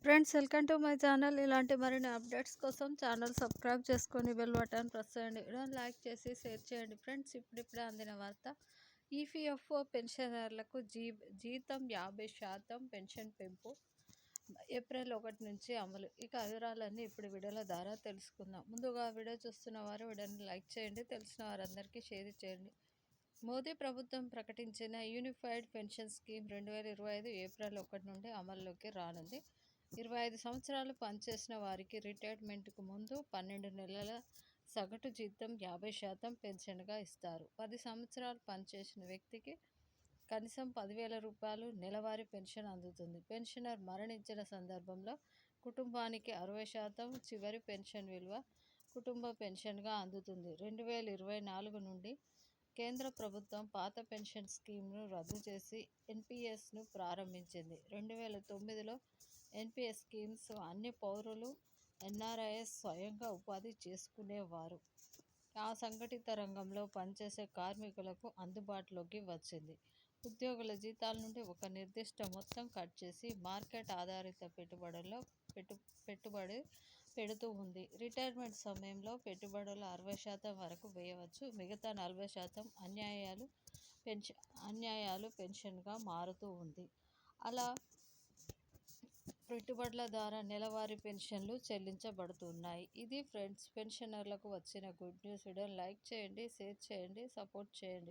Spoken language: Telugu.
Friends welcome to my channel. ఇలాంటి మరిన్ని అప్డేట్స్ కోసం ఛానల్ సబ్స్క్రైబ్ చేసుకొని బెల్ బటన్ ప్రెస్ చేయండి. వీడియోని లైక్ చేసి షేర్ చేయండి. ఫ్రెండ్స్ ఇప్పుడిప్పుడే అందిన వార్త. ఈపీఎఫ్ఓ పెన్షనర్లకు జీ జీతం యాభై శాతం పెన్షన్ పెంపు ఏప్రిల్ ఒకటి నుంచి అమలు. ఇక వివరాలన్నీ ఇప్పుడు వీడియోల ద్వారా తెలుసుకుందాం. ముందుగా వీడియో చూస్తున్న వారు వీడియోని లైక్ చేయండి. తెలిసిన వారందరికీ షేర్ చేయండి. మోదీ ప్రభుత్వం ప్రకటించిన యూనిఫైడ్ పెన్షన్ స్కీమ్ రెండు వేల ఇరవై ఐదు ఏప్రిల్ ఒకటి నుండి అమల్లోకి రానుంది. ఇరవై ఐదు సంవత్సరాలు పనిచేసిన వారికి రిటైర్మెంట్కు ముందు పన్నెండు నెలల సగటు జీతం యాభై శాతం పెన్షన్గా ఇస్తారు. పది సంవత్సరాలు పనిచేసిన వ్యక్తికి కనీసం పదివేల రూపాయలు నెలవారీ పెన్షన్ అందుతుంది. పెన్షనర్ మరణించిన సందర్భంలో కుటుంబానికి అరవై శాతం చివరి పెన్షన్ విలువ కుటుంబ పెన్షన్గా అందుతుంది. రెండు వేల ఇరవై నాలుగు నుండి కేంద్ర ప్రభుత్వం పాత పెన్షన్ స్కీమ్ను రద్దు చేసి ఎన్పిఎస్ను ప్రారంభించింది. రెండు వేల తొమ్మిదిలో ఎన్పిఎస్ స్కీమ్స్ అన్ని పౌరులు ఎన్ఆర్ఐఎస్ స్వయంగా ఉపాధి చేసుకునేవారు. ఆ సంఘటిత రంగంలో పనిచేసే కార్మికులకు అందుబాటులోకి వచ్చింది. ఉద్యోగుల జీతాల నుండి ఒక నిర్దిష్ట మొత్తం కట్ చేసి మార్కెట్ ఆధారిత పెట్టుబడుల్లో పెట్టు పెట్టుబడి పెడుతూ ఉంది. రిటైర్మెంట్ సమయంలో పెట్టుబడులు అరవై శాతం వరకు వేయవచ్చు. మిగతా నలభై శాతం అన్యాయాలు పెన్షన్ అన్యాయాలు పెన్షన్గా మారుతూ ఉంది. అలా పెట్టుబడుల ద్వారా నెలవారీ పెన్షన్లు చెల్లించబడుతున్నాయి. ఇది ఫ్రెండ్స్ పెన్షనర్లకు వచ్చిన గుడ్ న్యూస్. వీడియోని లైక్ చేయండి షేర్ చేయండి సపోర్ట్ చేయండి.